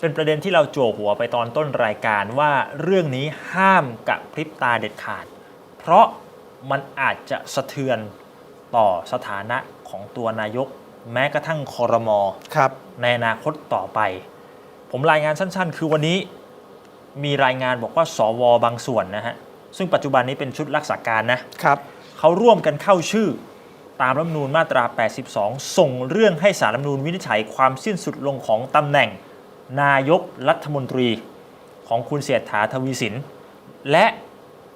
เป็นประเด็นที่เราจั่วหัวไปตอนต้นรายการว่าเรื่องนี้ห้ามกับพริบตาเด็ดขาด เพราะมันอาจจะสะเทือนต่อสถานะของตัวนายก แม้กระทั่งคอรมอครับในอนาคตต่อไป ผมรายงานสั้น ๆ คือวันนี้มีรายงานบอกว่าสวบางส่วนนะฮะ ซึ่งปัจจุบันนี้เป็นชุดรักษาการนะครับเขาร่วมกันเข้าชื่อตามรัฐธรรมนูญมาตรา 82 ส่งเรื่องให้สารรัฐธรรมนูญวินิจฉัยความสิ้นสุดลงของตำแหน่ง นายกรัฐมนตรีของคุณเสียฐาทวีสิน และ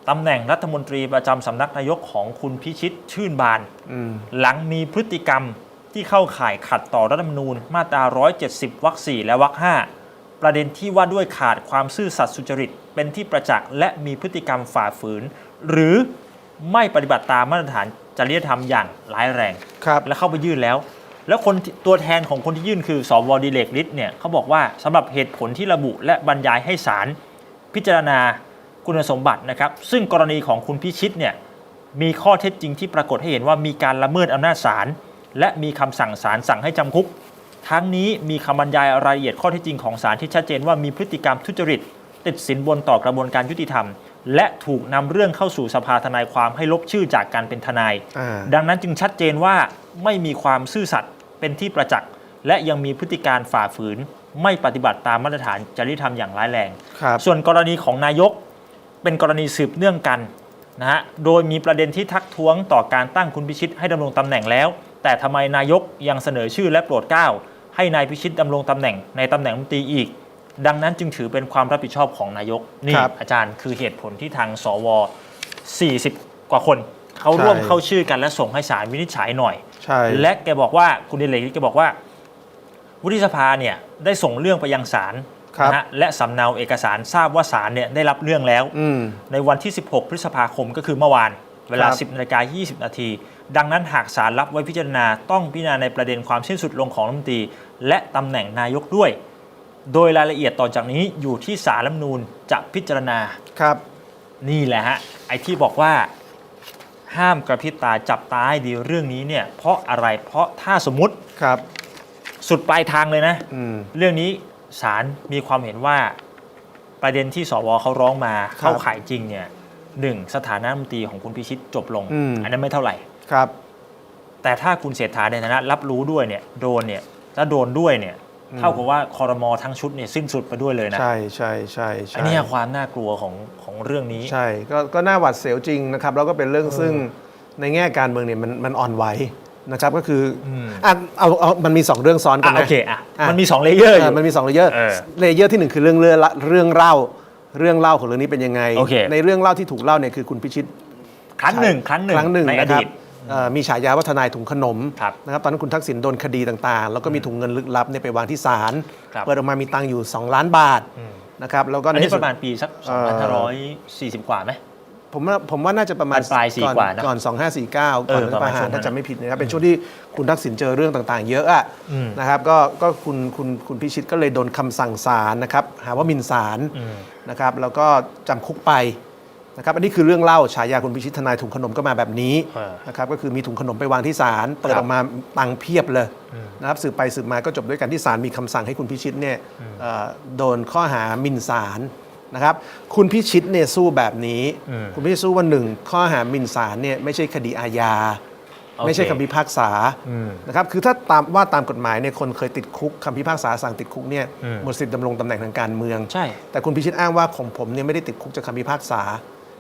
ตำแหน่งรัฐมนตรีประจำสำนักนายกของคุณพิชิตชื่นบานอืมหลังมีพฤติกรรมที่เข้าข่ายขัดต่อรัฐธรรมนูญมาตรา 170 วรรค 4 และวรรค 5 ประเด็นที่ว่าด้วยขาดความซื่อสัตย์สุจริต เป็นที่ประจักษ์และมีพฤติกรรมฝ่าฝืน หรือไม่ปฏิบัติตามมาตรฐานจริยธรรมอย่างร้ายแรงครับและเข้าไปยื่นแล้ว แล้วคนตัวแทนของคนที่ยื่นคือสวดิเลกฤทธิ์เนี่ยเขาบอกว่าสำหรับเหตุผลที่ระบุและบรรยายให้ศาลพิจารณาคุณสมบัตินะครับ ซึ่งกรณีของคุณพิชิตเนี่ยมีข้อเท็จจริงที่ปรากฏให้เห็นว่ามีการละเมิดอำนาจศาลและมีคำสั่งศาลสั่งให้จำคุก ทั้งนี้มีคำบรรยายรายละเอียดข้อเท็จจริงของศาลที่ชัดเจนว่ามีพฤติกรรมทุจริต ติดสินบนต่อกระบวนการยุติธรรม และถูกนำเรื่องเข้าสู่สภาทนายความให้ลบชื่อจากการเป็นทนาย ดังนั้นจึงชัดเจนว่าไม่มีความซื่อสัตย์ เป็นที่ประจักษ์และยังมีพฤติการฝ่าฝืน ไม่ปฏิบัติตามมาตรฐานจริยธรรมอย่างร้ายแรง ครับ ส่วนกรณีของนายกเป็นกรณีสืบเนื่องกันนะฮะ โดยมีประเด็นที่ทักท้วงต่อการตั้งคุณพิชิตให้ดำรงตำแหน่งแล้ว แต่ทำไมนายกยังเสนอชื่อและโปรดเกล้า ให้นายพิชิตดำรงตำแหน่งในตำแหน่งรัฐมนตรีอีก ดังนั้นจึงถือเป็นความรับผิดชอบของนายกนี่ครับ อาจารย์คือเหตุผลที่ทางสว 40 กว่าคน เขาร่วมใช่เข้าชื่อกันและส่งให้ศาลวินิจฉัยหน่อย ใช่ และแกบอกว่าคุณเดลเลกแกบอกว่า วุฒิสภาเนี่ยได้ส่งเรื่องไปยังศาลครับนะฮะและสำเนาเอกสารทราบว่าศาลเนี่ยได้รับเรื่องแล้ว อืม ในวันที่ 16 พฤษภาคมก็คือเมื่อวาน เวลา ครับ 10นาฬิกา20 นาที ดังนั้นหากศาลรับไว้พิจารณาต้องพิจารณาในประเด็นความสิ้นสุดลงของรัฐมนตรี และตำแหน่งนายกด้วย โดยรายละเอียดต่อจากนี้อยู่ที่ศาลรัฐธรรมนูญจะพิจารณา ครับ นี่แหละฮะ ไอ้ที่บอกว่า ห้ามกระพริบตาจับตาให้ดีเรื่องนี้เนี่ยเพราะอะไรเพราะถ้าสมมติครับ สุดปลายทางเลยนะ อืม เรื่องนี้ศาลมีความเห็นว่าประเด็นที่สวเขาร้องมาครับเข้าข่ายจริงเนี่ยหนึ่งสถานะรัฐมนตรีของคุณพิชิตจบลงอืม นนั้นไม่เท่าไหร่ ครับ แต่ถ้าคุณเศรษฐาในฐานะรับรู้ด้วยเนี่ยโดนเนี่ยแล้วโดนด้วยเนี่ยอืม เท่ากับว่าคอรมอทั้งชุดเนี่ยสิ้นสุดไปด้วยเลยนะ ใช่ใช่ใช่ใช่อันเนี้ยความน่ากลัวของของเรื่องนี้ ใช่ก็ก็น่าหวาดเสียวจริงนะครับแล้วก็เป็นเรื่องเออซึ่งในแง่การเมืองเนี่ยมันมันอ่อนไหวนะครับก็คืออมอะเอาเอามันมี 2 เรื่องซ้อนกัอะนโอนะเคอะอะมันมี 2 เลเยอร์อเออยู่มันมี 2 เลเยอร์เออเลเยอร์ที่หนึ่งคือเรื่องเรื่องเรื่องเล่าเรื่องเล่าของเรื่องนี้เป็นยังไงโอเคในเรื่องเล่าที่ถูกเล่าเนี่ยคือคุณพิชิตครั้งหนึ่งครั้งหนึ่งครั้งหนึ่งในอนะครัดีบตเอ่อ มีฉายาว่าทนายถุงขนมครับนะครับตอนนั้นคุณทักษิณโดนคดีต่างๆ แล้วก็มีถุงเงินลึกลับเนี่ยไปวางที่ศาลครับเปิดออกมามีตังค์อยู่ 2 ล้านบาทอืมนะครับแล้วก็อันนี้ใที่ประมาณปีสักเอ่อ2540 กว่าไหมผมว่าผมว่าน่าจะประมาณปลายๆสี่ก่อนกว่านะก่อน 2549 ก่อนเออรัฐประปมาณระหาช่รวงนั้นถ้าจำไม่ผิดนะครับเป็นช่วงที่คุณทักษิณเจอเรื่องต่างๆ เยอะอะอืมนะครับก็ก็คุณคุณคุณพิชิตก็เลยโดนคำสั่งศาลนะครับหาว่าหมินศาลอืมนะครับแล้วก็จำคุกไป นะครับอันนี้คือเรื่องเล่าฉายาคุณพิชิตทนายถุงขนมก็มาแบบนี้เออนะครับก็คือมีถุงขนมไปวางที่ศาลเปิดครับออกมาตังค์เพียบเลยอืมนะครับสืบไปสืบมาก็จบด้วยกันที่ศาลมีคำสั่งให้คุณพิชิตเนี่ยเอ่อโดนข้อหาหมิ่นศาลนะครับคุณพิชิตเนี่ยสู้แบบนี้อืมคุณพิชิตสู้ว่าหนึ่งข้อหาหมิ่นศาลเนี่ยไม่ใช่คดีอาญาโอเคไม่ใช่คำพิพากษาอืมนะครับคือถ้าตามว่าตามกฎหมายเนี่ยคนเคยติดคุกคำพิพากษาสั่งติดคุกเนี่ยอืมหมดสิทธิ์ดำรงตำแหน่งทางการเมืองใช่แต่คุณพิชิตอ้างว่าของผมเนี่ยไม่ได้ติดคุกจากคำพิพากษา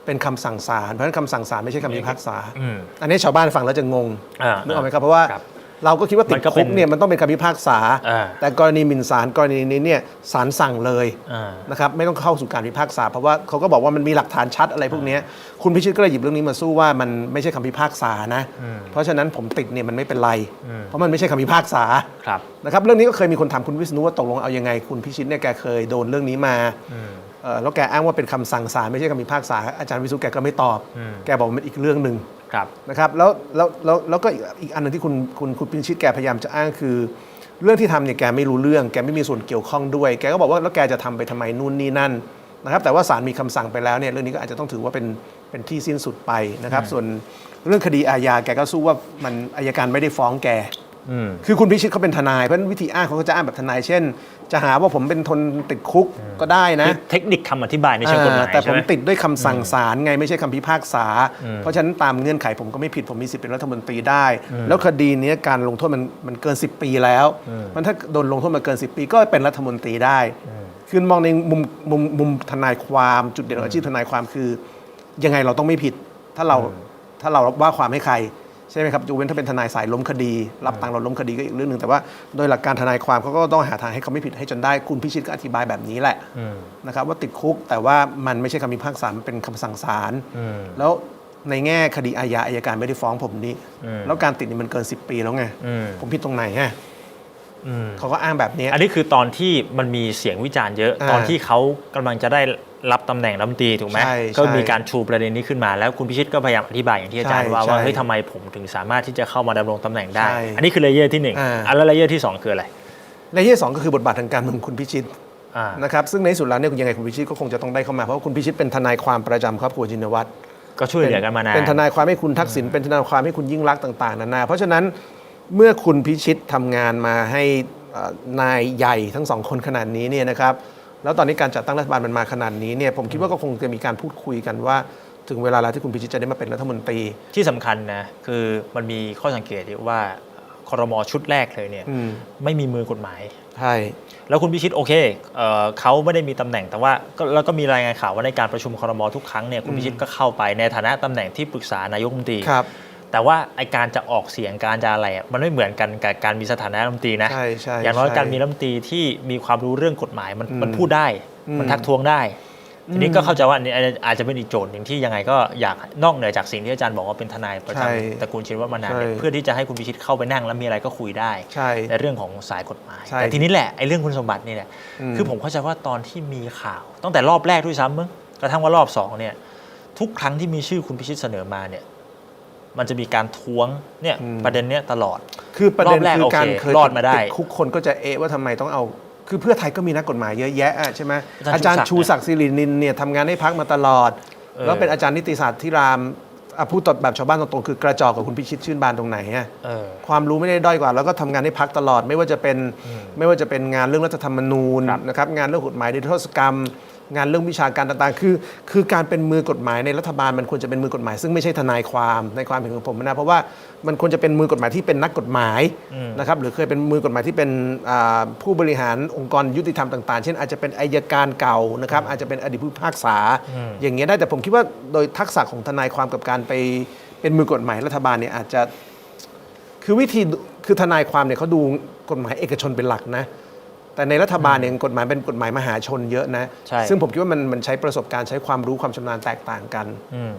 เป็นคำสั่งศาลเพราะฉะนั้นคำสั่งศาลไม่ใช่คำพิพากษา อืม อันนี้ชาวบ้านฟังแล้วจะงงอ่านึกออกไหมครับเพราะว่าครับเราก็คิดว่าติมัดนก็เป็คุนกเนี่ยมันต้องเป็นคำพิพากษา อ่าแต่กรณีหมิ่นศาลกรณีนี้เนี่ยศาลสั่งเลยอ่านะครับไม่ต้องเข้าสู่การพิพากษา เพราะว่าเขาก็บอกว่ามันมีหลักฐานชัดอะไรพวกเนี้ยคุณพิชิตก็เลยหยิบเรื่องนี้มาสู้ว่ามันไม่ใช่คำพิพากษานะอืมเพราะฉะนั้นผมติดเนี่ยมันไม่เป็นไรอืมเพราะมันไม่ใช่คำพิพากษา ครับ นะครับเรื่องนี้ก็เคยมีคนถามคุณวิษณุว่าตกลงเอายังไง คุณพิชิตเนี่ยแกเคยโดนเรื่องนี้มาอืมเอ่อ แล้วแกอ้างว่าเป็นคำสั่งศาลไม่ใช่คำพิพากษาอาจารย์วิษณุแกก็ไม่ตอบอืมแกบอกว่ามันอีกเรื่องหนึ่งครับนะครับแล้วแล้วแล้วแล้วก็อีกอีกอันหนึงที่คุณคุณคุณพิชิตแกพยายามจะอ้างคือ เรื่องที่ทำเนี่ยแกไม่รู้เรื่อง แกไม่มีส่วนเกี่ยวข้องด้วย แกก็บอกว่าแล้วแกจะทำไปทำไมนู่นนี่นั่นนะครับแต่ว่าศาลมีคำสั่งไปแล้วเนี่ยเรื่องนี้ก็อาจจะต้องถือว่าเป็นเป็นที่สิ้นสุดไปนะครับอืมส่วนเรื่องคดีอาญาแกก็สู้ว่ามันอายการไม่ได้ฟ้องแกอืม คือคุณพิชิตเขาเป็นทนาย เพราะฉะนั้นวิธีอ้างเขาก็จะอ้างแบบทนาย เช่น จะหาว่าผมเป็นทนติดคุกก็ได้นะ เทคนิคคำอธิบายในเชิงกฎหมายอ่าแต่ผใช่มไหมติดด้วยคำสั่งศาลไงไม่ใช่คำพิพากษาอืมเพราะฉะนั้นตามเงื่อนไขผมก็ไม่ผิดผมมีสิทธิ์เป็นรัฐมนตรีได้ แล้วคดีเนี้ยการลงโทษมันมันเกิน 10 ปีแล้ว มันถ้าโดนลงโทษมาเกิน 10 ปีก็เป็นรัฐมนตรีได้คือมองในมุมมุมมุมทนายความจุดเด่นของอาชีพทนายความคือ ยังไงเราต้องไม่ผิด ถ้าเราถ้าเราว่าความให้ใคร ใช่ไหมครับยกเว้นถ้าเป็นทนายสายล้มคดี รับตังค์เราล้มคดีก็อีกเรื่องหนึ่งแต่ว่าโดยหลักการทนายความเขาก็ต้องหาทางให้เขาไม่ผิดให้จนได้คุณพิชิตก็อธิบายแบบนี้แหละอืมนะครับว่าติดคุกแต่ว่ามันไม่ใช่คำพิพากษามันเป็นคำสั่งศาลอืมแล้วในแง่คดีอาญาอายการไม่ได้ฟ้องผมนี่อืมแล้วการติดนี่มันเกิน 10 ปีแล้วไงอืมผมผิดตรงไหนฮะอืม เขาก็อ้างแบบเนี้ยอันนี้คือตอนที่มันมีเสียงวิจารณ์เยอะอ่าตอนที่เขากำลังจะได้รับตำแหน่งรัฐมนตรีถูกไหมใช่ก็ใช่มีการชูประเด็นนี้ขึ้นมาแล้วคุณพิชิตก็พยายามอธิบายอย่างที่อาจารย์ใช่ว่าว่าใช่เฮ้ยทำไมผมถึงสามารถที่จะเข้ามาดำรงตำแหน่งได้ใช่อันนี้คือเลเยอร์ที่หนึ่งอ่าอันแล้วเลเยอร์ที่สองคืออะไรในที่สองก็คือบทบาททางการเมืองของคุณพิชิตอ่านะครับซึ่งในที่สุดแล้วเนี่ยยังไงคุณพิชิตก็คงจะต้องได้เข้ามาเพราะว่าคุณพิชิตเป็นทนายความประจำครอบครัวจินวัตรก็ช่วยเหลือกันมานานเป็นทนายความให้คุณทักษิณเป็นทนายความให้คุณยิ่งรักษณ์ต่าง ๆนานาเพราะฉะนั้น เมื่อคุณพิชิตทำงานมาให้เอ่อนายใหญ่ทั้งสองคนขนาดนี้เนี่ยนะครับ แล้วตอนนี้การจัดตั้งรัฐบาลมันมาขนาดนี้เนี่ยผมคิดว่าก็คงจะมีการพูดคุยกันว่า ถึงเวลาแล้วที่คุณพิชิตจะได้มาเป็นรัฐมนตรี ที่สำคัญนะคือมันมีข้อสังเกตอยู่ว่าครมชุดแรกเลยเนี่ยอืมไม่มีมือกฎหมายใช่แล้วคุณพิชิตโอเคเอ่อเขาไม่ได้มีตำแหน่งแต่ว่าก็แล้วก็มีรายงานข่าวว่าในการประชุมครมทุกครั้งเนี่ยคุณพิชิตก็เข้าไปในฐานะตำแหน่งที่ปรึกษานายกรัฐมนตรีครับ แต่ว่าไอการจะออกเสียงการจะอะไรอะมันไม่เหมือนกันกับการมีสถานะรัฐมนตรีนะ ใช่ใช่อย่างน้อยใช่การมีรัฐมนตรีที่มีความรู้เรื่องกฎหมายมันอืมมันพูดได้อืมมันทักท้วงได้ ทีนี้อืมก็เข้าใจว่าอันนี้อาจจะเป็นอีกโจทย์หนึ่งที่ยังไงก็อยากนอกเหนือจากสิ่งที่อาจารย์บอกว่าเป็นทนายประใช่จำตระกูลชินวัตรมานานเนี่ยใช่เพื่อที่จะให้คุณพิชิตเข้าไปนั่งแล้วมีอะไรก็คุยได้ใช่ในเรื่องของสายกฎหมายใช่แต่ทีนี้แหละไอ้เรื่องคุณสมบัตินี่แหละอืมคือผมเข้าใจว่าตอนที่มีข่าวตั้งแต่รอบแรกด้วยซ้ำมั้งกระทั่งว่ารอบสองเนี่ยทุกครั้งที่มีชื่อคุณพิชิตเสนอมาเนี่ย มันจะมีการท้วงเนี่ยประเด็นเนี้ยตลอด คือประเด็นรอบแรกคือการโอเคเคยรอดมาได้ติคุกคนก็จะเอะว่าทำไมต้องเอา คือเพื่อไทยก็มีนักกฎหมายเยอะแยะอะใช่ไหมอาอาจาจารรย์ย์ชูศักดิ์สิรินินเนี่ยทำงานให้พักมาตลอดเออแล้วเป็นอาจารย์นิติศาสตร์ที่รามอะพูดตแบบชาวบ้านตรงๆคือกระจอกกับคุณพิชิตชื่นบานตรงไหนอะเออความรู้ไม่ได้ด้อยกว่า แล้วก็ทำงานให้พักตลอด ไม่ว่าจะเป็นไม่ว่าจะเป็นงานเรื่องรัฐธรรมนูญครับนะครับงานเรื่องกฎหมายนิรโทษกรรม งานเรื่องวิชาการต่างๆ คือ คือการเป็นมือกฎหมายในรัฐบาลมันควรจะเป็นมือกฎหมาย ซึ่งไม่ใช่ทนายความในความเห็นของผมนะเพราะว่ามันควรจะเป็นมือกฎหมายที่เป็นนักกฎหมายอืมนะครับหรือเคยเป็นมือกฎหมายที่เป็นอ่าผู้บริหารองค์กรยุติธรรมต่างๆ เช่นอาจจะเป็นอายการเก่านะครับอาจจะเป็นอดีตผู้พิพากษา อย่างเงี้ยได้แต่ผมคิดว่าโดยทักษะของทนายความกับการไปเป็นมือกฎหมายรัฐบาลเนี่ยอาจจะคือวิธีดูคือทนายความเนี่ยเขาดูกฎหมายเอกชนเป็นหลักนะ แต่ในรัฐบาลเนี่ยกฎหมายเป็นกฎหมายมหาชนเยอะนะ ใช่ ซึ่งผมคิดว่ามันมันใช้ประสบการณ์ใช้ความรู้ความชำนาญแตกต่างกันอืม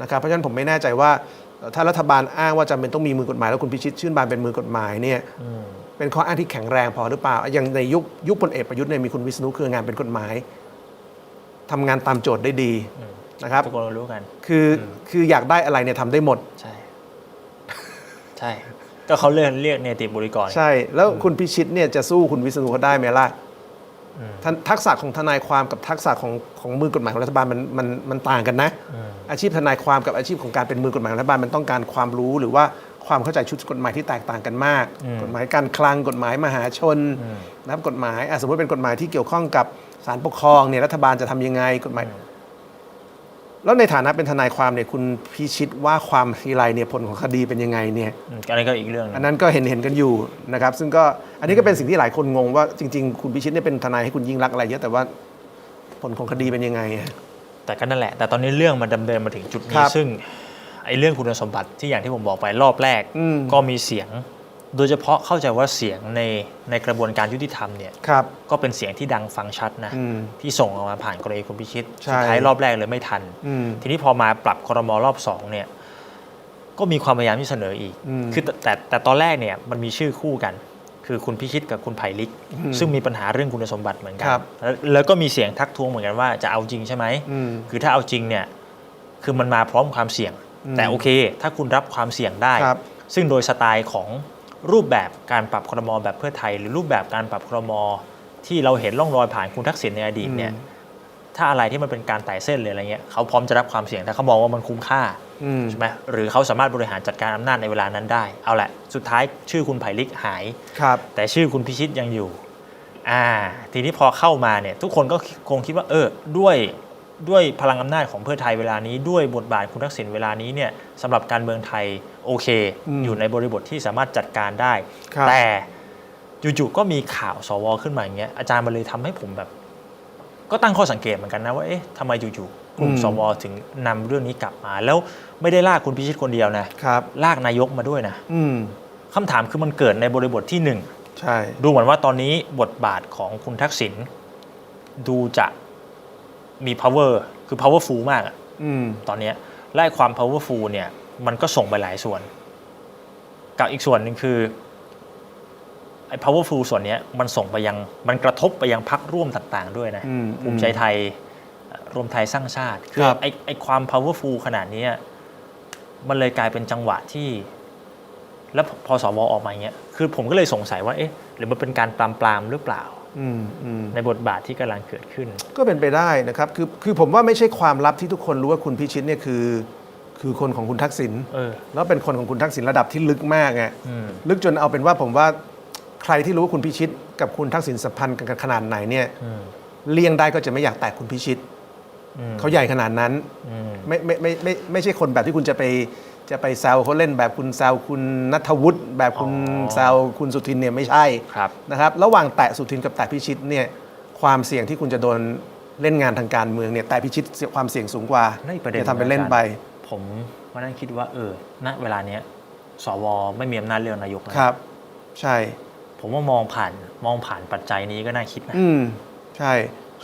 นะครับ เพราะฉะนั้นผมไม่แน่ใจว่าเอ่อถ้ารัฐบาลอ้างว่าจำเป็นต้องมีมือกฎหมายแล้วคุณพิชิตชื่นบานเป็นมือกฎหมายเนี่ยอืมเป็นข้ออ้างที่แข็งแรงพอหรือเปล่า อย่างในยุคยุคพลเอกประยุทธ์เนี่ยมีคุณวิษณุเครืองานเป็นกฎหมายทำงานตามโจทย์ได้ดีนะครับ ทุกคนรู้กัน คือคืออยากได้อะไรเนี่ยทำได้หมด ใช่ ใช่ ก็เขาเลื่อนเรียกเนติบริกร ใช่ แล้วคุณพิชิตเนี่ยจะสู้คุณวิษณุเขาได้ไหมล่ะท่านทักษะของทนายความกับทักษะของของมือกฎหมายของรัฐบาลมันมันมันต่างกันนะ อาชีพทนายความกับอาชีพของการเป็นมือกฎหมายของรัฐบาลมันต้องการความรู้หรือว่าความเข้าใจชุดกฎหมายที่แตกต่างกันมาก กฎหมายการคลังกฎหมายมหาชนนะครับกฎหมายอะสมมติเป็นกฎหมายที่เกี่ยวข้องกับศาลปกครองเนี่ยรัฐบาลจะทำยังไงกฎหมาย แล้วในฐานะเป็นทนายความเนี่ยคุณพิชิตว่าความทีไรเนี่ยผลของคดีเป็นยังไงเนี่ยอืมอันนี้ก็อีกเรื่องหนึอันงนั้นก็เห็นเห็นกันอยู่นะครับซึ่งก็อันนี้ก็เป็นสิ่งที่หลายคนงงว่าจริง ๆ คุณพิชิตเนี่ยเป็นทนายให้คุณยิ่งรักษณ์อะไรเยอะแต่ว่าผลของคดีเป็นยังไงอะ แต่ก็นั่นแหละ แต่ตอนนี้เรื่องมันดำเนินมาถึงจุดคนี้ รับซึ่งไอ้เรื่องคุณสมบัติที่อย่างที่ผมบอกไปรอบแรก อืมก็มีเสียง โดยเฉพาะเข้าใจว่าเสียงในในกระบวนการยุติธรรมเนี่ยครับก็เป็นเสียงที่ดังฟังชัดนะ อืม ที่ส่งออกมาผ่านกรณีคุณพิชิตใช่ สุดท้ายรอบแรกเลยไม่ทัน อืม ทีนี้พอมาปรับครมรอบสองเนี่ยก็มีความพยายามที่เสนออีก อืมคือแต่แต่แต่ตอนแรกเนี่ยมันมีชื่อคู่กัน คือคุณพิชิตกับคุณไผ่ลิก อืมซึ่งมีปัญหาเรื่องคุณสมบัติเหมือนกัครับแล้วแล้วก็มีเสียงทักท้วงเหมือนกันว่าจะเอาจริงใช่ไหมอืมคือถ้าเอาจริงเนี่ยคือมันมาพร้อมความเสี่ยง อืมแต่โอเค ถ้าคุณรับความเสี่ยงได้ ครับซึ่งโดยสไตล์ของ รูปแบบการปรับครมแบบเพื่อไทย หรือรูปแบบการปรับครมที่เราเห็นร่องรอยผ่านคุณทักษิณในอดีตเนี่ยถ้าอะไรที่มันเป็นการไต่เส้นเลยอะไรเงี้ยเขาพร้อมจะรับความเสี่ยงถ้าเขามองว่ามันคุ้มค่าอืมใช่ไหมหรือเขาสามารถบริหารจัดการอำนาจในเวลานั้นได้ เอาแหละ สุดท้ายชื่อคุณไผ่ลิกหายครับ แต่ชื่อคุณพิชิตยังอยู่อ่าทีนี้พอเข้ามาเนี่ยทุกคนก็คงคิดว่าเออด้วย ด้วยพลังอำนาจของเพื่อไทยเวลานี้ ด้วยบทบาทคุณทักษิณเวลานี้เนี่ยสำหรับการเมืองไทยโอเคอืมอยู่ในบริบทที่สามารถจัดการได้ครับแต่จู่ๆก็มีข่าวสวขึ้นมาอย่างเงี้ยอาจารย์มันเลยทำให้ผมแบบ ก็ตั้งข้อสังเกตเหมือนกันนะว่าเอ๊ะทำไมจู่ๆกลุ่มอืมสวถึงนำเรื่องนี้กลับมา แล้วไม่ได้ลากคุณพิชิตคนเดียวนะครับลากนายกมาด้วยนะอืมคำถามคือมันเกิดในบริบทที่หนึ่งใช่ดูเหมือนว่าตอนนี้บทบาทของคุณทักษิณดูจะ มี power คือ powerful มากอะอืม ตอนเนี้ยและไอ้ความ powerful เนี่ย มันก็ส่งไปหลายส่วน กับอีกส่วนหนึ่งคือไอ้ powerful ส่วนเนี้ยมันส่งไปยังมันกระทบไปยังพักร่วมต่างๆ ด้วยนะอืมภูมิใจไทยเอ่อรวมไทยสร้างชาติครับไอ้ไอ้ความ powerful ขนาดเนี้ยมันเลยกลายเป็นจังหวะที่ แล้วพอสวออกมาอย่างเงี้ยคือผมก็เลยสงสัยว่าเอ๊ะหรือมันเป็นการปรามปรามๆหรือเปล่า อืมอืมในบทบาทที่กำลังเกิดขึ้น ก็เป็นไปได้นะครับคือคือผมว่าไม่ใช่ความลับที่ทุกคนรู้ว่าคุณพิชิตเนี่ยคือ คือคนของคุณทักษิณเออ แล้วเป็นคนของคุณทักษิณระดับที่ลึกมากไงอืม ลึกจนเอาเป็นว่าผมว่าใครที่รู้ว่าคุณพิชิต กับคุณทักษิณสัมพันธ์กันขนาดไหนเนี่ยอืมเลี่ยงได้ก็จะไม่อยากแตะคุณพิชิตอืมเขาใหญ่ขนาดนั้น อืม ไม่ไม่ไม่ไม่ไม่ใช่คนแบบที่คุณจะไปจะไปแซวเขาเล่นแบบคุณแซวคุณนัทวุฒิแบบคุณอ๋อ แซวคุณสุทินเนี่ยไม่ใช่ครับ นะครับ ระหว่างแตะสุทินกับแตะพิชิตเนี่ย ความเสี่ยงที่คุณจะโดนเล่นงานทางการเมืองเนี่ยแต่พิชิตความเสี่ยงสูงกว่านั่นอีกประเด็นอย่าทำเป็นเล่นไป ผมว่านั่นคิดว่าเออณเวลาเนี้ยสวไม่มีอำนาจเลือกนายกนะครับ ใช่ ผมว่ามองผ่านมองผ่านปัจจัยนี้ก็น่าคิดนะอืมใช่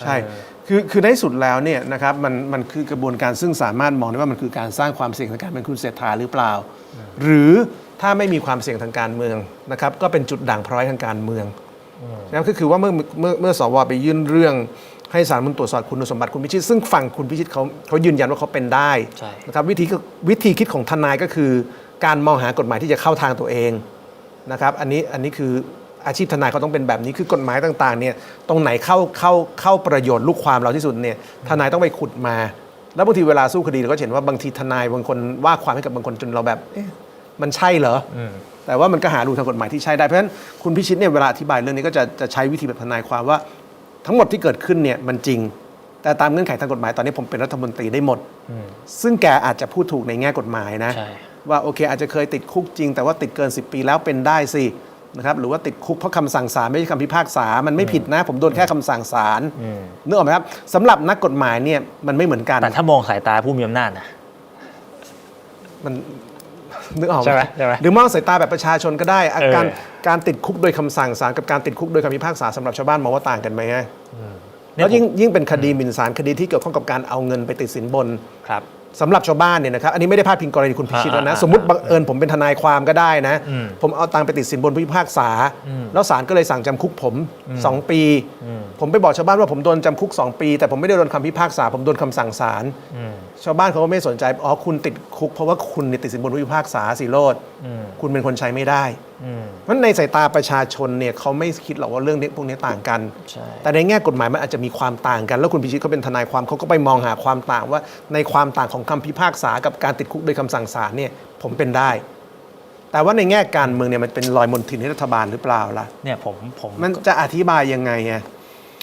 ใช่เออคือคือในที่สุดแล้วเนี่ยนะครับมันมันคือกระบวนการซึ่งสามารถมองได้ว่ามันคือการสร้างความเสี่ยงทางการเมืองคุณเศรษฐาหรือเปล่า หรือถ้าไม่มีความเสี่ยงทางการเมืองนะครับก็เป็นจุดด่างพร้อยทางการเมืองอืม นะครับก็คือว่าเมื่อเมื่อเมื่อสวไปยื่นเรื่องให้ศาลมันตรวจสอบคุณสมบัติคุณพิชิต ซึ่งฝั่งคุณพิชิตเขาเขายืนยันว่าเขาเป็นได้ใช่ นะครับวิธีก็วิธีคิดของทนายก็คือ การมองหากฎหมายที่จะเข้าทางตัวเองนะครับอันนี้อันนี้คืออาชีพทนายเขาต้องเป็นแบบนี้คือกฎหมายต่างๆเนี่ยตรงไหนเข้าเข้าเข้าประโยชน์ลูกความเราที่สุดเนี่ยทนายต้องไปขุดมา แล้วบางทีเวลาสู้คดีเราก็จะเห็นว่าบางทีทนายบางคนว่าความให้กับบางคนจนเราแบบเอ๊ะ มันใช่เหรออืมแต่ว่ามันก็หารูทางกฎหมายที่ใช้ได้เพราะฉะนั้นคุณพิชิตเนี่ยเวลาอธิบายเรื่องนี้ก็จะจะใช้วิธีแบบทนายความว่า ทั้งหมดที่เกิดขึ้นเนี่ยมันจริง แต่ตามเงื่อนไขทางกฎหมายตอนนี้ผมเป็นรัฐมนตรีได้หมดอืมซึ่งแกอาจจะพูดถูกในแง่กฎหมายนะใช่ว่าโอเค อาจจะเคยติดคุกจริง แต่ว่าติดเกิน 10 ปีแล้วเป็นได้สินะครับหรือว่าติดคุกเพราะคำสั่งศาลไม่ใช่คำพิพากษา มันไม่ผิดนะ ผมโดนแค่คำสั่งศาลอืมนึกออกไหมครับสำหรับนักกฎหมายเนี่ยมันไม่เหมือนกันแต่ถ้ามองสายตาผู้มีอำนาจนะมัน นึกออกใช่ไหมใช่ไหมหรือมองสายตาแบบประชาชนก็ได้อะเออการการติดคุกโดยคำสั่งศาลกับการติดคุกโดยคำพิพากษาสำหรับชาวบ้านมองว่าต่างกันไหมฮะเนี่แล้วยิ่งผมยิ่งเป็นคดีหมิ่นศาลคดีที่เกี่ยวข้องกับการเอาเงินไปติดสินบนครับสำหรับชาวบ้านเนี่ยนะครับอันนี้ไม่ได้พาดพิงกรณีคุณพิชิตแล้วนะอ่าสมมติบังเอิญผมเป็นทนายความก็ได้นะอืมผมเอาตังค์ไปติดสินบนผู้พิพากษาอืมแล้วศาลก็เลยสั่งจำคุกผม 2 ปีอืมผมไปบอกชาวบ้านว่าผมโดนจำคุก 2 ปี แต่ผมไม่ได้โดนคำพิพากษา ผมโดนคำสั่งศาลอืม ชาวบ้านเขาก็ไม่สนใจ อ๋อ คุณติดคุก เพราะว่าคุณเนี่ยติดสินบนผู้พิพากษาสิโรดอืมคุณเป็นคนใช้ไม่ได้อืมเพราะในสายตาประชาชนเนี่ยเขาไม่คิดหรอกว่าเรื่องนี้พวกนี้ต่างกันใช่แต่ในแง่กฎหมายมันอาจจะมีความต่างกัน แล้วคุณพิชิตเขาเป็นทนายความเขาก็ไปมองหาความต่างว่าในความต่างของคำพิพากษากับการติดคุกโดยคำสั่งศาลเนี่ยผมเป็นได้ แต่ว่าในแง่การเมืองเนี่ยมันเป็นรอยมนทินให้รัฐบาลหรือเปล่าล่ะ เนี่ยผมผมมันจะอธิบายยังไงไง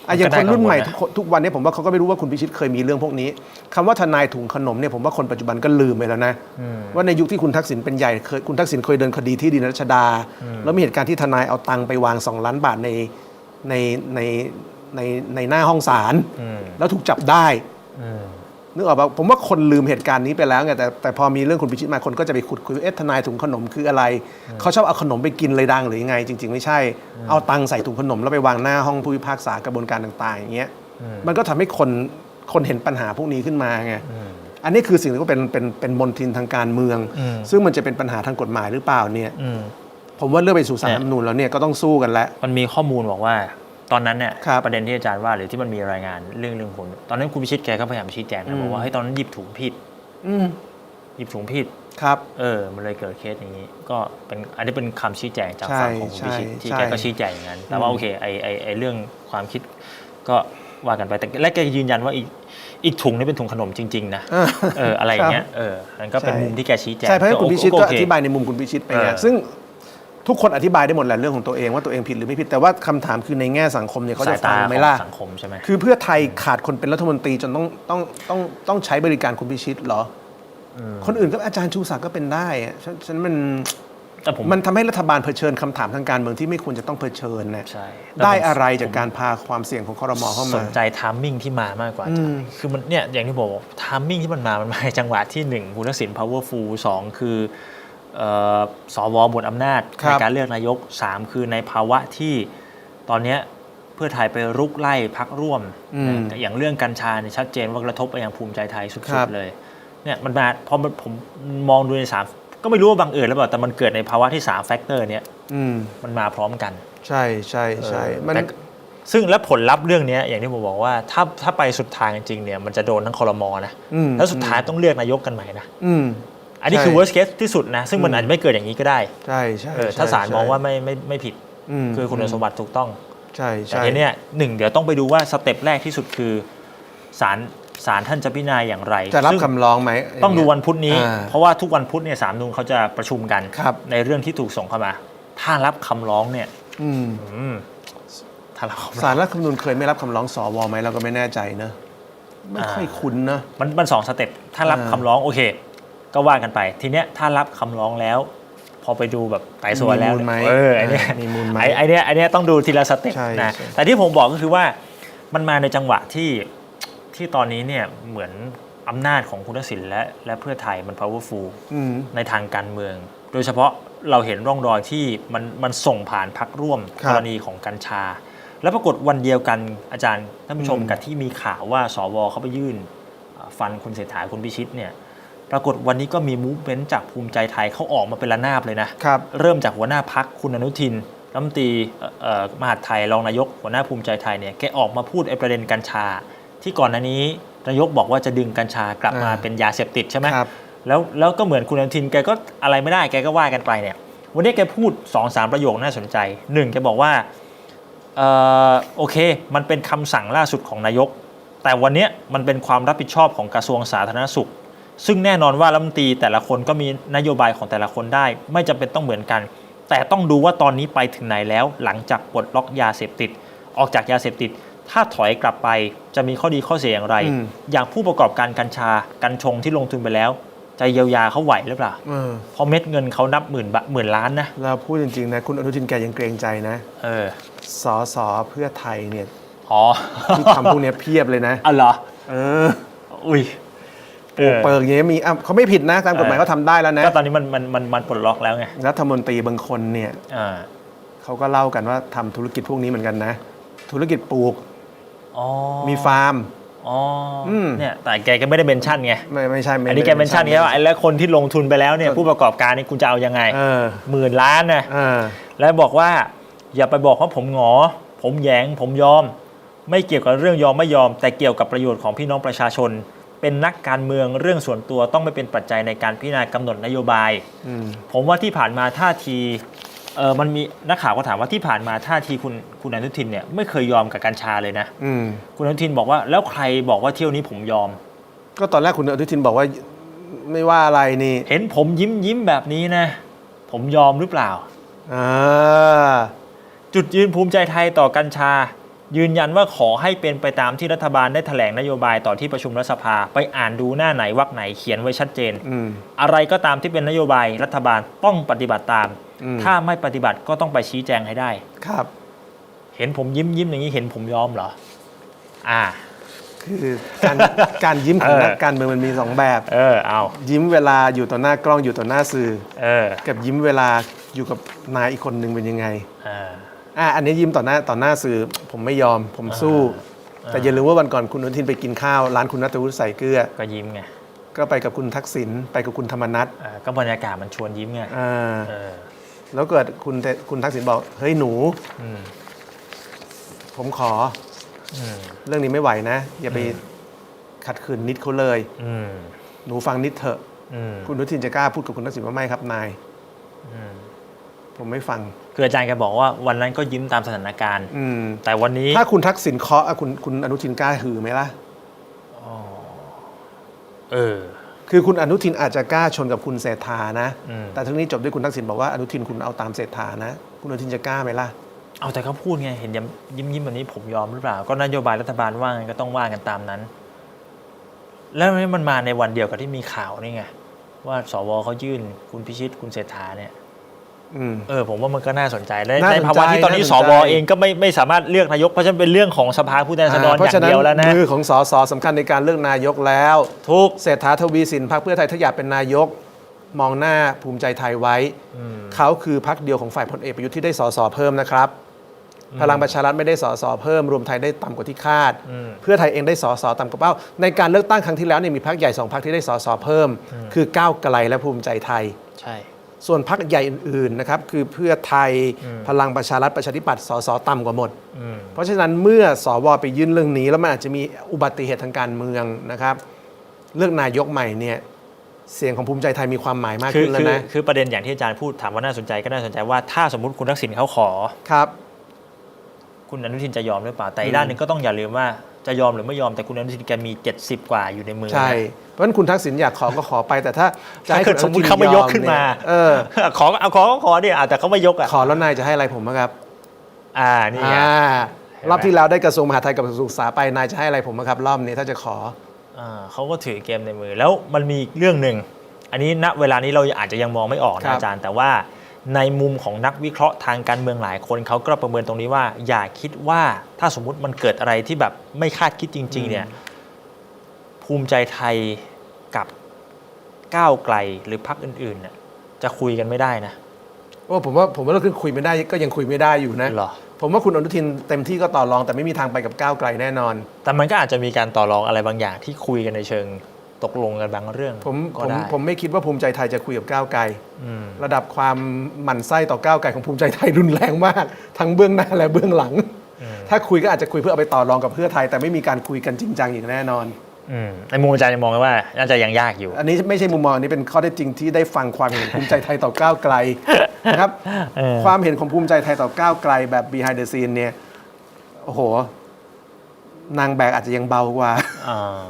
อะอย่างก็คได้นรุ่นใหม่กังวลนะทุกคนทุกวันเนี้ผมว่าเขาก็ไม่รู้ว่าคุณพิชิตเคยมีเรื่องพวกนี้คำว่าทนายถุงขนมเนี่ยผมว่าคนปัจจุบันก็ลืมไปแล้วนะอืมว่าในยุคที่คุณทักษิณเป็นใหญ่เคยคุณทักษิณเคยเดินคดีที่ดินรัชดา แล้วมีเหตุการณ์ที่ทนายเอาตังค์ไปวาง2ล้านบาทในในในในในหน้าห้องศาลอืมแล้วถูกจับได้อืม นึกออกปะผมว่าคนลืมเหตุการณ์นี้ไปแล้วไงแต่แต่พอมีเรื่องคุณพิชิตมาคนก็จะไปขุดคุยว่าเอ๊ะทนายถุงขนมคืออะไร เขาชอบเอาขนมไปกินเลยดังหรือยังไง จริง ๆ ไม่ใช่ เอาตังค์ใส่ถุงขนมแล้วไปวางหน้าห้องผู้พิพากษากระบวนการต่างๆอย่างเงี้ยอืมมันก็ทำให้คนคนเห็นปัญหาพวกนี้ขึ้นมาไงอืมอันนี้คือสิ่งที่ก็เป็นเป็นเป็นมลทินทางการเมืองอืมซึ่งมันจะเป็นปัญหาทางกฎหมายหรือเปล่าเนี่ยอืมผมว่าเรื่องไปสู่สารเนี่รัฐยธรรมนูญแล้วเนี่ยก็ต้องสู้กันแล้วมันมีข้อมูลบอกว่า ตอนนั้นเนี่ยครับประเด็นที่อาจารย์ว่าหรือที่มันมีรายงานเรื่องเรื่องคุณตอนนั้นคุณพิชิตแกก็พยายามชี้แจงอืนะม บอกว่าให้ยตอนนั้นหยิบถุงผิดอืมหยิบถุงผิดครับ เออมันเลยเกิดเคสอย่างนี้ ก็เป็นอันนี้เป็นคำชี้แจงจากใช่ฝั่งของคุณพิชิตใช่ที่ใช่แกก็ชี้แจงอย่างนั้นแต่อืว่ามโอเคไอไอไอเรื่องความคิดก็ว่ากันไปแต่และแกยืนยันว่าอีกอีกถุงนี่เป็นถุงขนมจริง ๆ นะเออเอออะไรอย่างเงี้ยครับเออนั่นก็เป็นใช่ มุมที่แกชี้แจงใช่เพราะฉะนั้นคุณพิชิตก็โอธิบายในมุมคุณพิชิตไปไงเออซึ่ง ทุกคนอธิบายได้หมดแหละเรื่องของตัวเองว่าตัวเองผิดหรือไม่ผิดแต่ว่าคำถามคือในแง่สังคมเนี่ยเขาสาจะยฟัตางไหมของล่ะสังคมใช่ไหม คือเพื่อไทยขาดคนเป็นรัฐมนตรีจนต้องต้องต้องต้องใช้บริการคุณพิชิตเหรออคนอื่นก็อาจารย์ชูศักดิ์ก็เป็นได้อะฉะฉะนั้นมันแต่ผมมันทำให้รัฐบาลเผชิญคำถามทางการเมืองที่ไม่ควรจะต้องเผชิญนะใช่ได้แต่ผมอะไรจากการพาความเสี่ยงของคอรมอเข้าสมา นใจทามมิ่งที่มามากกว่าอืมคือมันเนี่ยอย่างที่บอกทามมิ่งที่มันมา มันมาในจังหวะที่หนึ่งคุณทักษิณ powerful สองคือเอ่อ สวหมดอำนาจครัในบการเลือกนายกสามคือในภาวะที่ตอนเนี้ยเพื่อไทยไปรุกไล่พักร่วมนะอย่างเรื่องกัญชาเนี่ยชัดเจนว่ากระทบไปยังภูมิใจไทยสุดๆเลยเนี่ยมันมาพอมันผมมองดูในสามก็ไม่รู้ว่าบังเอิญหรือเปล่าแต่มันเกิดในภาวะที่3แฟกเตอร์เนี้ยอืมมันมาพร้อมกัน ใช่ใช่ใช่เออมันแต่ซึ่งและผลลัพธ์เรื่องเนี้ยอย่างที่ผมบอกว่าถ้าถ้าไปสุดทางจริงๆเนี่ยมันจะโดนทั้งคอรมอนะอืมแล้วสุดท้ายต้องเลือกนายกกันใหม่นะ อืมอันนี้ใช่คือ worst case ที่สุดนะ ซึ่งมันอืมอาจจะไม่เกิดอย่างนี้ก็ได้ ใช่ใช่เออใช่ถ้าศาลใช่มองว่าไม่ไม่ไม่ผิด มคือคุณสมบัติถูกต้อง ใช่แต่ใช่ทีเนี้ยหนึ่งเดี๋ยวต้องไปดูว่าสเต็ปแรกที่สุดคือศาลศาลท่านจะพิจารณาอย่างไรจะรับซึ่งคำร้องไหมต้องดูย่าเยวันพุธนี้ อ่า เพราะว่าทุกวันพุธเนี่ยสามนุนเขาจะประชุมกัน ครับ ในเรื่องที่ถูกส่งเข้ามา ถ้ารับคำร้องเนี่ยอืมอืมถ้ารับคำร้อง สารรัฐธรรมนูญเคยไม่รับคำร้องสวไหมเราก็ไม่แน่ใจเนอะไม่ค่อยอ่าคุ้นนะ มันมันสองสเต็ป ถ้ารับอ่า คำร้องโอเค ก็ว่ากันไป ทีเนี้ยถ้ารับคำร้องแล้ว พอไปดูแบบไต่สวนแล้วมีมูลไหมเออไอเนี้ยมีมูลไหมไอไอเนี้ยไอเนี้ยต้องดูทีละสเต็ปใช่นะใช่แต่ที่ผมบอกก็คือว่ามันมาในจังหวะที่ที่ตอนนี้เนี่ยเหมือนอำนาจของคุณทักษิณและและเพื่อไทยมัน powerful อืมในทางการเมือง โดยเฉพาะเราเห็นร่องรอยที่มันมันส่งผ่านพักร่วมครับกรณีของกัญชา แล้วปรากฏวันเดียวกันอาจารย์ท่านผู้ชมอืมกับที่มีข่าวว่าสวเขาไปยื่นเอ่อฟันคุณเศรษฐาคุณพิชิตเนี่ย ปรากฏวันนี้ก็มีมูฟเ e น t จากภูมิใจไทยเขาออกมาเป็นระนาบเลยนะครับ เริ่มจากหัวหน้าพักคุณอนุทินรัฐมนตรีเอ่อเอ่อมหาดไทยรองนายกหัวหน้าภูมิใจไทยเนี่ยแกออกมาพูดไอ้ประเด็นกัญชา ที่ก่อนหน้านี้นายกบอกว่าจะดึงกัญชากลับมาอ่าเป็นยาเสพติดใช่ไหมครับแล้วแล้วก็เหมือนคุณอนุทินแกก็อะไรไม่ได้แกก็ว่ากันไปเนี่ยวันนี้แกพูด2อสามประโยคน่าสนใจหนึ่งแกบอกว่าเอ่อโอเค มันเป็นคำสั่งล่าสุดของนายก แต่วันเนี้ยมันเป็นความรับผิดชอบของกระทรวงสาธารณสุข ซึ่งแน่นอนว่ารัฐมนตรีแต่ละคนก็มีนโยบายของแต่ละคนได้ ไม่จำเป็นต้องเหมือนกัน แต่ต้องดูว่าตอนนี้ไปถึงไหนแล้ว หลังจากปลดล็อกยาเสพติด ออกจากยาเสพติด ถ้าถอยกลับไปจะมีข้อดีข้อเสียอย่างไรอืมอย่างผู้ประกอบการกัญชากัญชงที่ลงทุนไปแล้วจะเยียวยาเขาไหวหรือเปล่าเออเพราะเม็ดเงินเขานับหมื่นบาทหมื่นล้านนะเราพูดจริงๆนะคุณอนุทินแกยังเกรงใจนะ เออสอสอเพื่อไทยเนี่ยอ๋อที่ทำพวกเนี้ยเพียบเลยนะอ๋อเหรอเอออุ้ย เออเปิดอย่างเงี้ยมีอะเขาไม่ผิดนะตามกฎหมายเออเขาทำได้แล้วนะ ก็ตอนนี้มันมันมันมันปลดล็อกแล้วไงรัฐมนตรีบางคนเนี่ยอ่าเขาก็เล่ากันว่าทำธุรกิจพวกนี้เหมือนกันนะ ธุรกิจปลูกอ๋อมีฟาร์ม อ๋ออม เนี่ยแต่แกก็ไม่ได้เมนชั่นไงไม่ไม่ใช่ไม่อันนี้แกเมนชั่นแค่ว่าไอ้แล้วคนที่ลงทุนไปแล้วเนี่ยก็ผู้ประกอบการนี่คุณจะเอายังไงเออหมื่นล้านนะ เออ แล้วบอกว่าอย่าไปบอกว่าผมหงอ ผมแยงผมยอม ไม่เกี่ยวกับเรื่องยอมไม่ยอม แต่เกี่ยวกับประโยชน์ของพี่น้องประชาชน เป็นนักการเมืองเรื่องส่วนตัวต้องไม่เป็นปัจจัยในการพิจารณากำหนดนโยบายอืมผมว่าที่ผ่านมาท่าทีเออมันมีนักข่าวก็ถามว่าที่ผ่านมาท่าทีคุณคุณอนุทินเนี่ยไม่เคยยอมกับกัญชาเลยนะอืมคุณอนุทินบอกว่าแล้วใครบอกว่าเที่ยวนี้ผมยอม ก็ตอนแรกคุณอนุทินบอกว่าไม่ว่าอะไรนี่ เห็นผมยิ้มยิ้มแบบนี้นะ ผมยอมหรือเปล่าอ่าจุดยืนภูมิใจไทยต่อกัญชา ยืนยันว่าขอให้เป็นไปตามที่รัฐบาลได้แถลงนโยบายต่อที่ประชุมรัฐสภา ไปอ่านดูหน้าไหนวรรคไหนเขียนไว้ชัดเจนอืมอะไรก็ตามที่เป็นนโยบายรัฐบาลต้องปฏิบัติตามอืมถ้าไม่ปฏิบัติก็ต้องไปชี้แจงให้ได้ ครับ เห็นผมยิ้มยิ้มอย่างนี้เห็นผมยอมเหรอ อ่า คือการการยิ้มของเออนักการเมืองมันมีสองแบบ เออเอายิ้มเวลาอยู่ต่อหน้ากล้องอยู่ต่อหน้าสื่อ เออ กับยิ้มเวลาอยู่กับนายอีกคนหนึ่งเป็นยังไงเออ อะอันนี้ยิ้มต่อหน้าต่อหน้าสื่อผมไม่ยอมผมสู้อ่าแต่อย่าลืมว่าวันก่อนคุณอนุทินไปกินข้าว ร้านคุณนัทวุฒิใส่เกลือ ก็ยิ้มไงก็ไปกับคุณทักษิณไปกับคุณธรรมนัฐเออก็บรรยากาศมันชวนยิ้มไงอ่าเออแล้วเกิดคุณเตคุณทักษิณบอกเฮ้ยหนู อืมผมขออืมเรื่องนี้ไม่ไหวนะ อย่าไปอืมขัดขืนนิดเขาเลย อืมหนูฟังนิดเถอะ อืมคุณอนุทินจะกล้าพูดกับคุณทักษิณว่าไม่ครับนาย อืมผมไม่ฟัง คืออาจารย์แกบอกว่าวันนั้นก็ยิ้มตามสถานการณ์ อืม แต่วันนี้ถ้าคุณทักษิณเคาะอะคุณคุณอนุทินกล้าหือไหมล่ะ เออ คือคุณอนุทินอาจจะกล้าชนกับคุณเศรษฐานะ อืม แต่ทั้งนี้จบด้วยคุณทักษิณบอกว่าอนุทินคุณเอาตามเศรษฐานะ คุณอนุทินจะกล้าไหมล่ะ เอาแต่เขาพูดไงเห็นยิ้มยิ้มยิ้มแบบนี้ผมยอมหรือเปล่า ก็นโยบายรัฐบาลว่าไงก็ต้องว่ากันตามนั้น แล้วมันมาในวันเดียวกับที่มีข่าวนี่ไงว่าสวเขายื่นคุณพิชิตคุณเศรษฐาเนี่ย อืม เออผมว่ามันก็น่าสนใจและน่าสนใจในภาวะที่ตอนนี้น่าสสนใจ วเองก็ไม่ไม่สามารถเลือกนายก เพราะฉะนั้นเป็นเรื่องของสภาผู้แทนราษฎรเพอราะย่าฉะงนั้นเดียวแล้วนะมือของสสสำคัญในการเลือกนายกแล้ว ทุก เศรษฐาทวีสินพรรคเพื่อไทยถ้าอยากเป็นนายก มองหน้าภูมิใจไทยไว้ เขาคือพรรคเดียวของฝ่ายพลเอกประยุทธ์ที่ได้สสเพิ่มนะครับ พลังประชารัฐไม่ได้สสเพิ่ม รวมไทยได้ต่ำกว่าที่คาดอืมเพื่อไทยเองได้สสต่ำกว่าเป้า ในการเลือกตั้งครั้งที่แล้วเนี่ยมีพรรคใหญ่สองพรรคที่ได้สสเพิ่ม คือก้าวไกลและภูมิใจไทย ใช่ ส่วนพรรคใหญ่อื่นๆนะครับคือเพื่อไทยพลังประชารัฐประชาธิปัตย์สสต่ำกว่าหมดอืมเพราะฉะนั้นเมื่อสวไปยื่นเรื่องนี้ แล้วมันอาจจะมีอุบัติเหตุทางการเมืองนะครับ เลือกนายกใหม่เนี่ยเสียงของภูมิใจไทยมีความหมายมากคือขึ้นแล้คืวอนะคือประเด็นอย่างที่อาจารย์พูดถามว่าน่าสนใจก็น่าสนใจว่าถ้าสมมติคุณทักษิณเขาขอครับ คุณอนุทินจะยอมหรือเปล่าแต่อีกด้านหนึ่งก็ต้องอย่าลืมว่า จะยอมหรือไม่ยอมแต่คุณอนุทินแกมี 70 กว่าอยู่ในมือใช่นะเพราะฉะนั้นคุณทักษิณอยากขอก็ขอไปแต่ถ้าจะให้ถ้าเกิดคุณสมมุติเขาไม่ยกขึ้นมาเออขอเอาขอก็ขอดิอะแต่เขาไม่ยกอะขอแล้วนายจะให้อะไรผมบ้างครับ อ่านี่ไงอ่าเห็นไหมรอบที่แล้วได้กระทรวงมหาดไทยกับกระทรวงศึกษาไปนายจะให้อะไรผมบ้างครับ รอบนี้ถ้าจะขออ่าเขาก็ถือเกมในมือแล้วมันมีอีกเรื่องหนึ่งอันนี้ณเวลานี้เราอาจจะยังมองไม่ออกครันะบอาจารย์แต่ว่า ในมุมของนักวิเคราะห์ทางการเมืองหลายคนเขาก็ประเมินตรงนี้ว่า อย่าคิดว่าถ้าสมมุติมันเกิดอะไรที่แบบไม่คาดคิดจริง ๆ เนี่ย ภูมิใจไทยกับก้าวไกลหรือพรรคอื่นๆเนี่ยจะคุยกันไม่ได้นะโอ้ผมว่าผมว่าเราคุยไม่ได้ก็ยังคุยไม่ได้อยู่นะเหรอ ผมว่าคุณอนุทินเต็มที่ก็ต่อรองแต่ไม่มีทางไปกับก้าวไกลแน่นอน แต่มันก็อาจจะมีการต่อรองอะไรบางอย่างที่คุยกันในเชิงตกลงกันบางเรื่องผมผก็มได้ ผมไม่คิดว่าภูมิใจไทยจะคุยกับก้าวไกลอืม ระดับความหมั่นไส้ต่อก้าวไกลของภูมิใจไทยรุนแรงมาก ทั้งเบื้องหน้าและเบื้องหลัง ถ้าคุยก็อาจจะคุยเพื่อเอาไปต่อรองกับเพื่อไทย แต่ไม่มีการคุยกันจริงจังอย่างแน่นอนอืมในมุมอาจารย์มองว่าน่าจะยังยากอยู่ อันนี้ไม่ใช่มุมมองอันนี้เป็นข้อเท็จจริงที่ได้ฟังความเห็นของภูมิใจไทยต่อก้าวไกลนะครับเออความเห็นของภูมิใจไทยต่อก้าวไกลแบบ behind the scene เนี่ยโอ้โห นางแบกอาจจะยังเบากว่า อ่า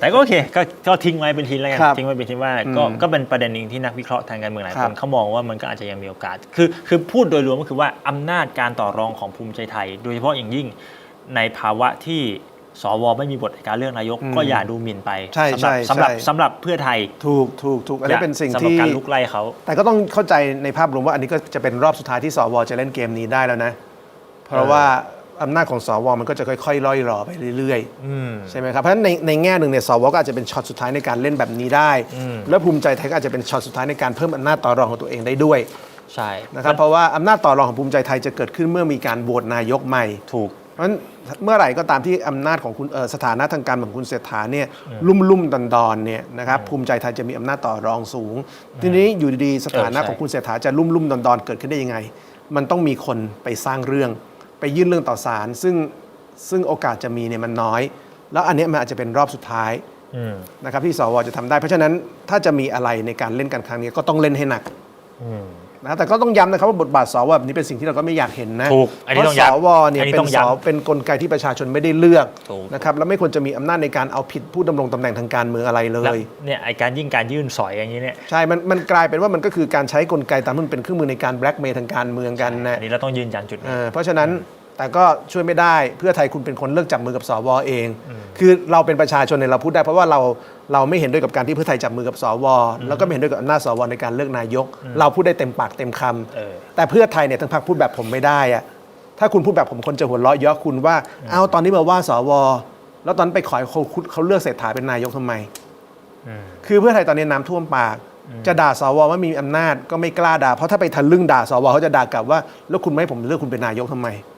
แต่ก็โอเคก็ก็ทิ้งไว้เป็นทีแล้วกันครับทิ้งไว้เป็นทีว่าก็อืมก็เป็นประเด็นหนึ่งที่นักวิเคราะห์ทางการเมืองหลายคครับนเขามองว่ามันก็อาจจะยังมีโอกาส คือคือพูดโดยรวมก็คือว่าอำนาจการต่อรองของภูมิใจไทย โดยเฉพาะอย่างยิ่งในภาวะที่สวไม่มีบทในการเลือกนายก อืมก็อย่าดูหมิ่นไปใช่สำหรับใช่สำหรับใช่ สำหรับเพื่อไทยถูกถูกถูกอันนี้เป็นสิ่งสำหรับที่ การลุกไล่เขา แต่ก็ต้องเข้าใจในภาพรวมว่าอันนี้ก็จะเป็นรอบสุดท้ายที่สวจะเล่นเกมนี้ได้แล้วนะ เพราะว่า อำนาจของสวมันก็จะค่อยๆล่อยหลอไปเรื่อยๆอืมใช่ไหมครับเพราะฉะนั้นในในแง่หนึ่งเนี่ยสวก็อาจจะเป็นช็อตสุดท้ายในการเล่นแบบนี้ได้อืมแล้วภูมิใจไทยก็อาจจะเป็นช็อตสุดท้ายในการเพิ่มอำนาจต่อรองของตัวเองได้ด้วยใช่นะครับเพราะว่าอำนาจต่อรองของภูมิใจไทยจะเกิดขึ้นเมื่อมีการโหวตนายกใหม่ถูกเพราะฉะนั้นเมื่อไหร่ก็ตามที่อำนาจของคุณเอ่อสถานะทางการเมืองของคุณเศรษฐาเนี่ยลุ่มลุ่มดอนดอนๆเนี่ยนะครับภูมิใจไทยจะมีอำนาจต่อรองสูง ทีนี้อยู่ดีๆสถานะเออใช่ของคุณเศรษฐาจะลุ่มลุ่มดอนดอนๆเกิดขึ้นได้ยังไง มันต้องมีคนไปสร้างเรื่อง ไปยื่นเรื่องต่อศาลซึ่งซึ่งโอกาสจะมีเนี่ยมันน้อย แล้วอันเนี้ยมันอาจจะเป็นรอบสุดท้ายอืมนะครับที่สวจะทำได้ เพราะฉะนั้นถ้าจะมีอะไรในการเล่นกันครั้งนี้ก็ต้องเล่นให้หนัก อืม นะแต่ก็ต้องย้ำนะครับว่าบทบาทสวแบบนี้เป็นสิ่งที่เราก็ไม่อยากเห็นนะถูกอันนี้เพต้อราะงสย้ำวเนี่ยอันนี้เป็นต้องสย้ำ วเป็นกลไกที่ประชาชนไม่ได้เลือกถูก นะครับแล้วไม่ควรจะมีอำนาจในการเอาผิดผู้ดำรงตำแหน่งทางการเมืองอะไรเลแล้วย เนี่ยไอการยิ่งการยื่นสอยอย่างนี้เนี่ยใช่ มันมันกลายเป็นว่ามันก็คือการใช้กลไกตามที่มันเป็นเครื่องมือในการแบล็กเมย์ทางการเมืองกันนะอันนี้เราต้องยืนยันจุดเอนี้อเพราะฉะนั้น แต่ก็ช่วยไม่ได้เพื่อไทยคุณเป็นคนเลือกจับมือกับสวเอง คือเราเป็นประชาชนเนี่ยเราพูดได้เพราะว่าเราเราไม่เห็นด้วยกับการที่เพื่อไทยจับมือกับสวแล้วก็ไม่เห็นด้วยกับอำนาจสวในการเลือกนายก เราพูดได้เต็มปากเต็มคำเออแต่เพื่อไทยเนี่ยทั้งพรรคพูดแบบผมไม่ได้อะถ้าคุณพูดแบบผมคนจะหัวเราะเยาะคุณว่าเอาตอนนี้มาว่าสวแล้วตอนนนไปขอให้เขาเขาเลือกเศรษฐาเป็นนายกทำไมอืมคือเพื่อไทยตอนนี้น้ำท่วมปาก จะด่าสวว่ามีอำนาจก็ไม่กล้าด่าเพราะถ้าไปทะลึ่งด่าสวเขาจะด่ากลับว่า แล้วคุณไม่ให้ผมเลือกคุณเป็นนายกทำไมอืม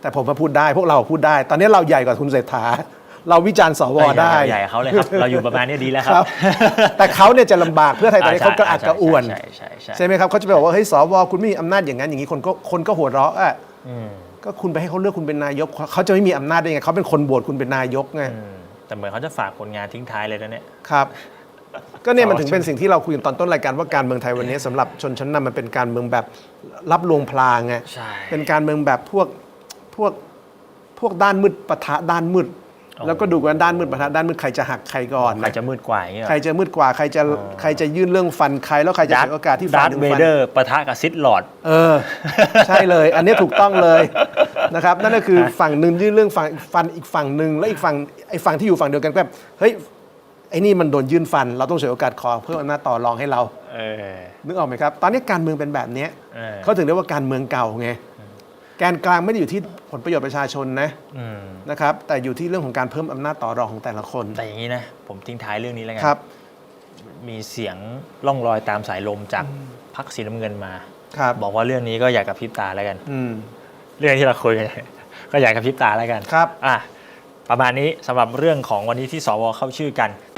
แต่ผมมาพูดได้พวกเราพูดได้ ตอนนี้เราใหญ่กว่าคุณเศรษฐา เราวิจารณ์สวได้ใหญ่ๆเขาเลยครับ เราอยู่ประมาณนี้ดีแล้วคครัรับบแต่เขาเนี่ยจะลำบากเพื่อไทยตอนนี้เขากระอักกระอ่วนใช่ใช่ใช่ใช่ไหมครับเขาจะไปบอกว่าเฮ้ยสวคุณไม่มีอำนาจอย่างนั้นอย่างนี้คนก็คนก็หัวเราะอะอืมก็คุณไปให้เขาเลือกคุณเป็นนายกเขาจะไม่มีอำนาจได้ไงเขาเป็นคนโหวตคุณเป็นนายกไงอืมแต่เหมือนเขาจะฝากผลงานทิ้งท้ายเลยนะเนี่ยครับ ก็เนี่ยมันถึงเป็นสิ่งที่เราคุยกันตอนต้นรายการว่าการเมืองไทยวันนี้สำหรับชนชั้นนำมันเป็นการเมืองแบบรับลวงพลางไงใช่ เป็นการเมืองแบบพวกพวกพวกด้านมืดปะทะด้านมืดอ๋อแล้วก็ดูกันด้านมืดปะทะด้านมืดใครจะหักใครก่อน ใครจะมืดกว่าอย่างเงี้ยใครจะมืดกว่าใครจะใครจะยื่นเรื่องฟันใครแล้วใครจะดาร์เสียโอกาสที่ฟัดานร์ถึงเวฟัน เดอร์ปะทะกับซิดหลอดเออ ใช่เลย อันนี้ถูกต้องเลยนะครับ นั่นก็คือฝั่งหนึ่งยื่นเรื่องฟันฟันอีกฝั่งหนึ่งแล้วอีกฝั่งไอ้ฝั่งที่อยู่ฝั่งเดียวกันก็แบบเฮ้ยไอ้นี่มันโดนยื่นฟัน เราต้องเสียโอกาสขอเพิ่มอำนาจต่อรองให้เราเออนึกออกไหมครับ ตอนนี้การเมืองเป็นแบบเนี้ยเออเขาถึงเรียกว่าการเมืองเก่าไงแกนกลางไม่ได้อยู่ที่ผลประโยชน์ประชาชนนะอืมนะครับ แต่อยู่ที่เรื่องของการเพิ่มอำนาจต่อรองของแต่ละคนแต่อย่างนี้นะ ผมทิ้งท้ายเรื่องนี้แล้วกัครับมีเสียงล่องลอยตามสายลมจากพักสีน้ำเงินมา ครับบอกว่าเรื่องนี้ก็อยากกับพริบตาแล้วกัน อืมเรื่องที่เราคุยกัน ก็อยากกับพริบตาแล้วกันครับ อะประมาณนี้สำหรับเรื่องของวันนี้ที่สวเข้าชื่อกัน